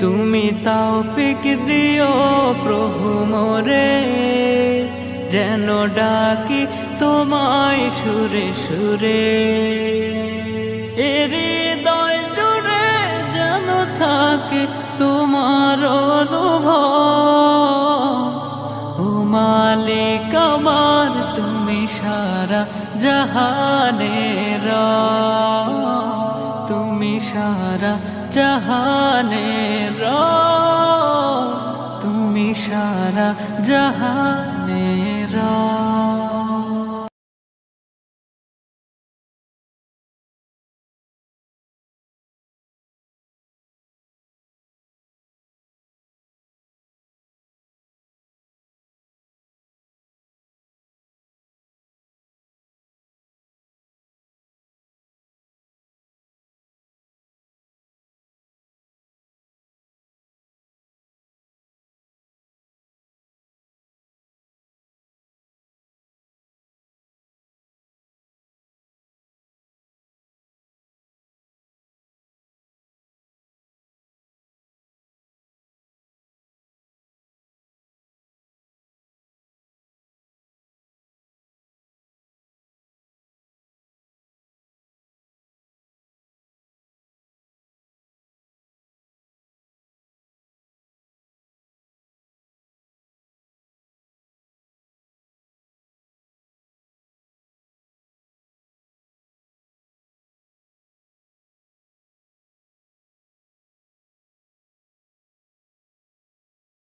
তুমি তাও ফিক দিও প্রভু মোরে, যেন ডাকি তোমায় সুরে সুরে। হৃদয় জুড়ে যেন থাকে তোমার অনুভব। ও মালিক আমার, তুমি সারা জাহানের তুমি সারা জাহানে র তুমি সারা জাহানে রা